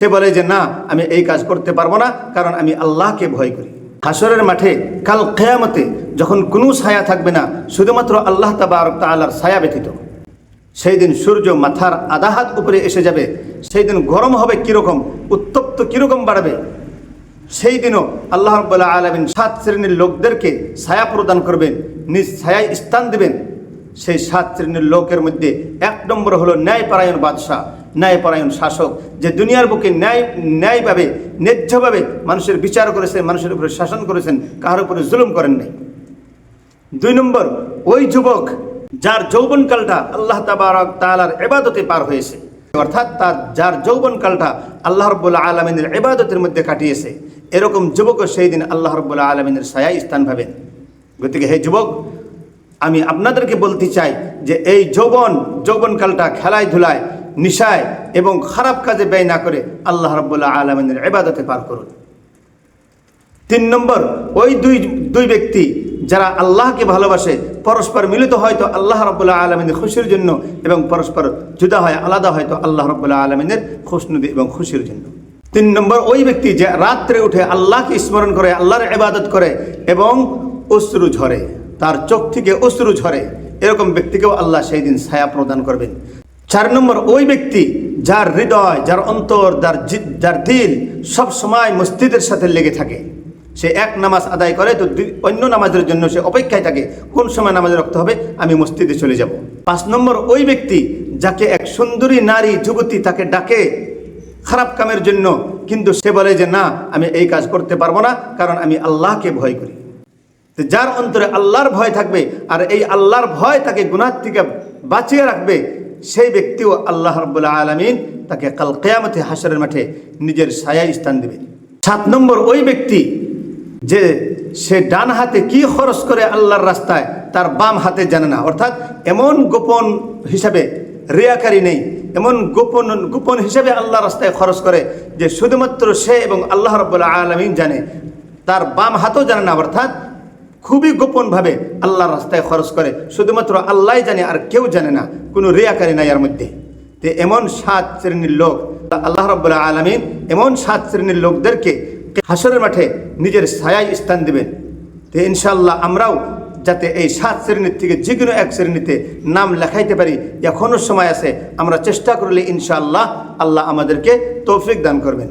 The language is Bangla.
সে বলে যে, না, আমি এই কাজ করতে পারব না, কারণ আমি আল্লাহকে ভয় করি। হাসরের মাঠে, কাল কেয়ামতে যখন কোনো ছায়া থাকবে না, শুধুমাত্র আল্লাহ তাবার তালার ছায়া ব্যতীত, সেই দিন সূর্য মাথার আধা হাত উপরে এসে যাবে। সেই দিন গরম হবে কীরকম, উত্তপ্ত কীরকম বাড়বে, সেই দিনও আল্লাহ রব্বুল্লাহ আলমিন সাত শ্রেণির লোকদেরকে ছায়া প্রদান করবেন, নিজ ছায়ায় স্থান দেবেন। সেই সাত শ্রেণির লোকের মধ্যে এক নম্বর হলো ন্যায়পরায়ণ বাদশাহ, ন্যায়পরায়ণ শাসক, যে দুনিয়ার বুকে ন্যায়, ন্যায়ভাবে, ন্যায্যভাবে মানুষের বিচার করেছেন, মানুষের উপরে শাসন করেছেন, কাহার উপরে জুলুম করেন নাই। দুই নম্বর, ওই যুবক যার যৌবনকালটা আল্লাহ তাবারক তালার এবাদতে পার হয়েছে, অর্থাৎ তার, যার যৌবনকালটা আল্লাহ রব্বুল্লাহ আলমিনের এবাদতের মধ্যে কাটিয়েছে, এরকম যুবকও সেই দিন আল্লাহ রব্বুল্লাহ আলমিনের ছায়ায় স্থান পাবেন। গতিকে হে যুবক আমি আপনাদেরকে বলতে চাই যে এই যৌবন যৌবনকালটা খেলায় ধুলায়, নিশায় এবং খারাপ কাজে ব্যয় না করে আল্লাহ রব্বুল্লাহ আলমিনের এবাদতে পার করুন। তিন নম্বর, ওই দুই দুই ব্যক্তি যারা আল্লাহকে ভালোবাসে, পরস্পর মিলিত হয়তো আল্লাহ রব্বুল্লাহ আলমিনের খুশির জন্য এবং পরস্পর জুদা হয়, আলাদা হয়তো আল্লাহ রব্বুল্লাহ আলমিনের খুশনুদি এবং খুশির জন্য। তিন নম্বর, ওই ব্যক্তি যে রাত্রে উঠে আল্লাহকে স্মরণ করে, আল্লাহর এবাদত করে এবং অশ্রু ঝরে। তার চোখ থেকে অশ্রু ঝরে। এরকম ব্যক্তিকেও আল্লাহ সেই দিন ছায়া প্রদান করবেন। চার নম্বর, ওই ব্যক্তি যার হৃদয়, যার অন্তর, যার জি- যার দিল সব সময় মসজিদের সাথে লেগে থাকে। সে এক নামাজ আদায় করে তো অন্য নামাজের জন্য সে অপেক্ষায় থাকে, কোন সময় নামাজ রাখতে হবে, আমি মসজিদে চলে যাব। পাঁচ নম্বর, ওই ব্যক্তি যাকে এক সুন্দরী নারী যুবতী তাকে ডাকে, খারাপ কামের জন্য, কিন্তু সে বলে যে, না, আমি এই কাজ করতে পারব না, কারণ আমি আল্লাহকে ভয় করি। তো যার অন্তরে আল্লাহর ভয় থাকবে আর এই আল্লাহর ভয় তাকে গুনার থেকে বাঁচিয়ে রাখবে, সেই ব্যক্তিও আল্লাহ রব্বুল্লাহ আলমিন তাকে কাল কেয়ামতে হাসরের মাঠে নিজের ছায়ায় স্থান দেবে। সাত নম্বর, ওই ব্যক্তি যে সে ডান হাতে কি খরচ করে আল্লাহর রাস্তায় তার বাম হাতে জানে না। অর্থাৎ এমন গোপন হিসাবে রিয়াকারী নেই, এমন গোপন গোপন হিসাবে আল্লাহ রাস্তায় খরচ করে যে শুধুমাত্র সে এবং আল্লাহ রব্বুল্লাহ আলমিন জানে। তার বাম হাতও জানে না, অর্থাৎ খুবই গোপনভাবে আল্লাহর রাস্তায় খরচ করে। শুধুমাত্র আল্লাহ জানে, আর কেউ জানে না। কোনো রেয়াকারী নাই এর মধ্যে। তে এমন সাত শ্রেণির লোক, আল্লাহ রব্বুল্লাহ আলমিন এমন সাত শ্রেণির লোকদেরকে হাসরের মাঠে নিজের ছায়ায় স্থান দিবেন। তে ইনশাল্লাহ আমরাও যাতে এই সাত শ্রেণির থেকে যে কোনো এক শ্রেণীতে নাম লেখাইতে পারি। এখনও সময় আছে, আমরা চেষ্টা করলে ইনশাআল্লাহ আল্লাহ আমাদেরকে তৌফিক দান করবেন।